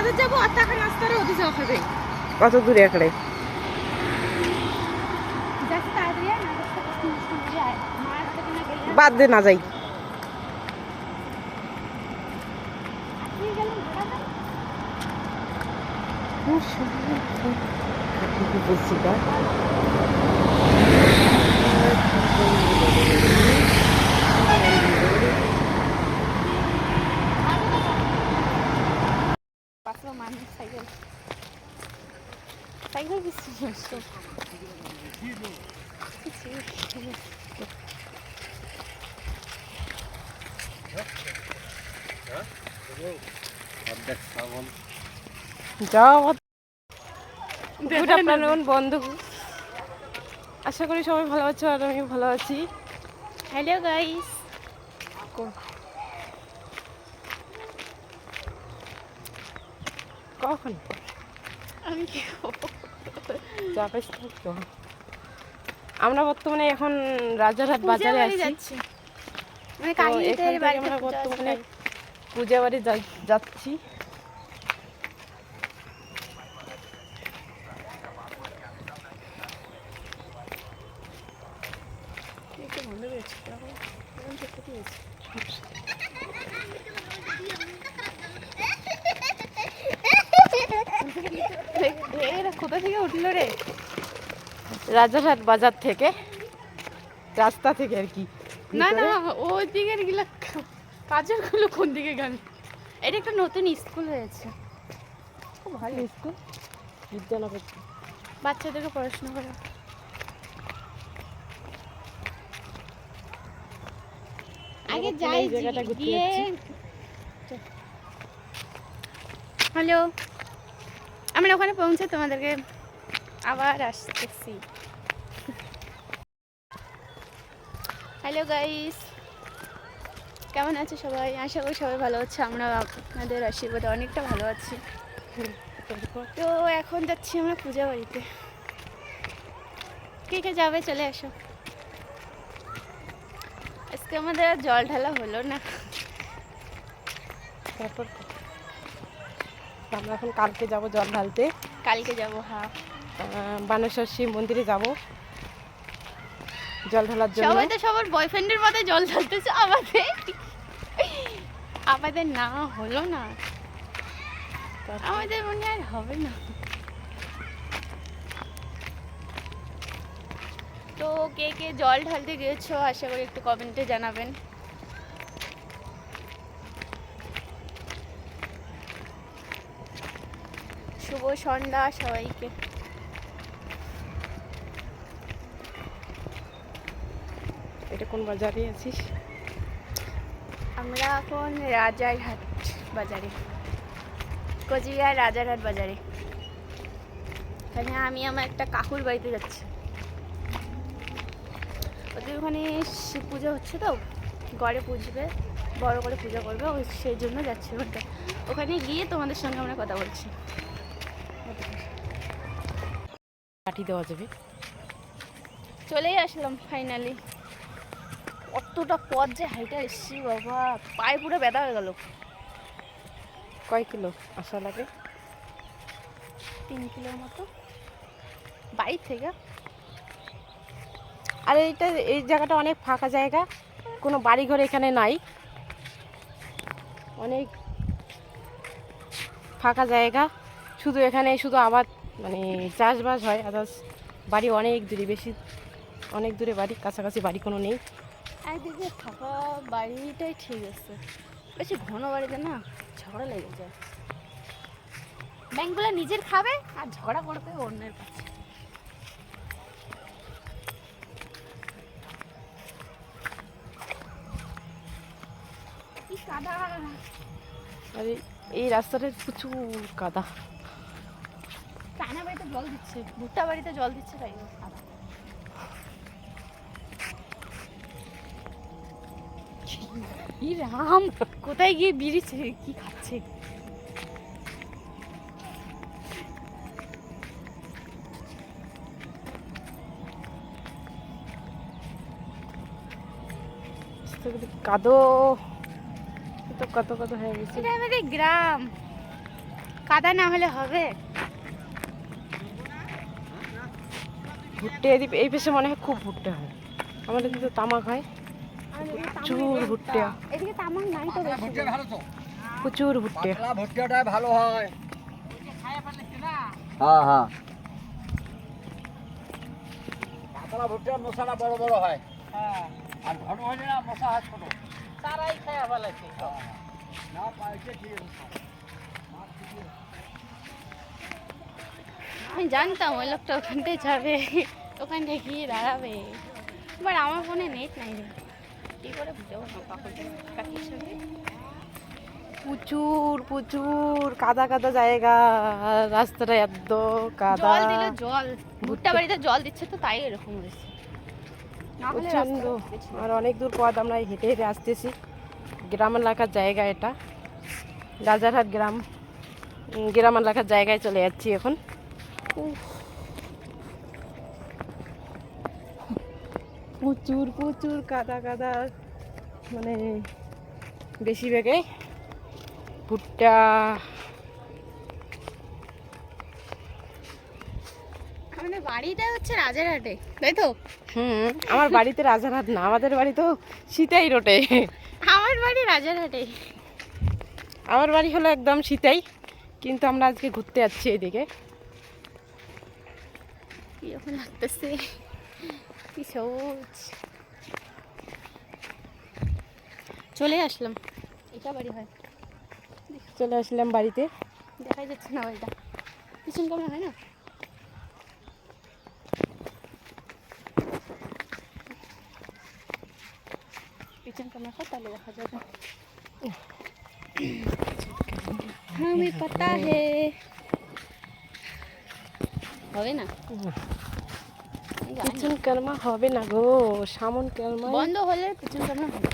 বাজার যাব আর টাকা নাস্তারে ওদের যাওয়া হবে কত দূরে গেলে বাদ দে না যাই। বলছি না পাশে মানুষ সাইকেল সাইকেল কিছু নষ্ট যাও গুড আফটারনুন বন্ধু। আশা করি সবাই ভালো আছো আর আমি ভালো আছি। হ্যালো গাইস কখন? আমি আমরা বর্তমানে এখন রাজারহাট বাজারে আছি। মানে আমরা পূজা বর্তমানে পূজা বাড়ি যাচ্ছি একটু বন্ধ করেছি তারপর এরকম করতে দিয়েছি। এরা কোথা থেকে উঠল রে? রাজারহাট বাজার থেকে রাস্তা থেকে আর কি। না না ওই দিকের গিলা কাজেরগুলো কোন দিকে গেল এটা একটা নতুন স্কুল হয়েছে। খুব ভালো স্কুল। বিদ্যানগর বাচ্চাদেরকে পড়াশোনা করা। আগে যাই জায়গাটা ঘুরতে হ্যালো। আমরা ওখানে পৌঁছে তোমাদেরকে আবার আসতেছি। Hello guys. কেমন আছো সবাই? আশা করি সবাই ভালো আছে। আমরা আপনাদের আশীর্বাদে অনেকটা ভালো আছি। তো এখন যাচ্ছি আমরা পূজা বাড়িতে। কে কে যাবে চলে আসো। আজকে আমাদের আর জল ঢালা হলো না। তারপর আমরা এখন কালকে যাব জল ঢালতে। কালকে যাব হ্যাঁ। বানেশ্বর শিব মন্দিরে যাব। জল ঢালার জন্য। সবাই তো সবার বয়ফ্রেন্ডের মধ্যে জল ঢালতেছে আমাদের। আমাদের না হলো না। আমাদের মনে আর হবে না। তো কে কে জল ঢালতে গিয়েছো? আশা করি একটু কমেন্টে জানাবেন। শুভ সন্ধ্যা সবাইকে। এটা কোন বাজারে আছিস? আমরা এখন রাজারহাট বাজারে। কোচবিহার রাজারহাট বাজারে। এখানে আমি আমার একটা কাকুর বাড়িতে যাচ্ছি। ওদের ওখানে শিব পুজো হচ্ছে তো গড়ে পুজবে বড় করে পূজা করবে ওই সেই জন্য যাচ্ছি ওটা ওখানে গিয়ে তোমাদের সঙ্গে আমরা কথা বলছি। কাটি দেওয়া যাবে। চলেই আসলাম ফাইনালি অতটা পথ যে হাইটা এসছি বাবা পায়ে পুরো ব্যথা হয়ে গেল। কয় কিলো আসা লাগে? তিন কিলোর মতো। বাড়ি থেকে আর এইটা, এই জায়গাটা অনেক ফাঁকা জায়গা, কোনো বাড়িঘর এখানে নাই। অনেক ফাঁকা জায়গা। শুধু এখানে শুধু আবাদ মানে চাষবাস হয় আদার্স বাড়ি অনেক দূরে, বেশি, অনেক দূরে বাড়ি, কাছাকাছি বাড়ি কোনো নেই। একদিকে থাকা বাড়িটাই ঠিক আছে। বেশি ঘন বাড়িতে না ঝগড়া লেগে যায়। ব্যাংকগুলো নিজের খাবে আর ঝগড়া করবে অন্যের কাছে। আর এই- এই রাস্তাটা প্রচুর কাদা। চায়না বাড়িতে জল দিচ্ছে ভুট্টা বাড়িতে জল দিচ্ছে তাই ই রাম কোথায় গিয়ে বিড়িছে কি খাচ্ছে? কাদো। তো কত কত হয়ে গেছে। এটা আমাদের গ্রাম। কাদা না হলে হবে? ভুট্টে এদিকে এই পেশে মনে হয় খুব ভুট্টে হয়। আমাদের কিন্তু তামাক হয়। প্রচুর ভুট্টে। এদিকে তামাক নাই তো বেশি ভুট্টা ভালো তো। প্রচুর ভুট্টে। পাতলা ভুট্টাটাই ভালো হয়। হ্যাঁ হ্যাঁ। পাতলা ভুট্টার মশলা বড় বড় হয়। আর ঘন হলে না মশা ছোট। তারাই খায় ভালো না পাইছে ঠিক আমি জানতাম ওই লোকটা ওখানটায় যাবে ওখানটায় গিয়ে দাঁড়াবে। এবার আমার ফোনে নেট নাই রে। কী করে বুঝাবো কাকির সঙ্গে? প্রচুর প্রচুর কাদা কাদা জায়গা রাস্তাটা এত কাদা। জল দিল জল। ভুট্টা বাড়িতে জল দিচ্ছে তো তাই এরকম হয়েছে। ছিল। আর অনেক দূর পথ আমরা হেঁটে হেঁটে আসতেছি। গ্রাম এলাকার জায়গা এটা। রাজারহাট গ্রাম। গ্রাম এলাকার জায়গায় চলে যাচ্ছি এখন। প্রচুর প্রচুর কাদা কাদা। মানে বেশিরভাগে ভুট্টা আমাদের বাড়িটা হচ্ছে রাজারহাটে তাই তো? হুম আমার বাড়িতে রাজারহাট না আমাদের বাড়ি তো সীতাই রোডে। আমার বাড়ি রাজারহাটে। আমার বাড়ি হলো একদম শীতাই কিন্তু আমরা আজকে ঘুরতে যাচ্ছি এদিকে। কীরকম লাগতেছে? কি সবুজ চলে আসলাম। এটা বাড়ি হয়। চলে আসলাম বাড়িতে। দেখাই যাচ্ছে না বাড়িটা। পিছন ক্যামেরা হয় না? পিছন ক্যামেরা হয় তাহলে দেখা যাবে हमें पता है হবে না আমি জানি। কিচেন কর্মা হবে না গো সামন কর্মা বন্ধ হলে পিছন ক্যামেরা হবে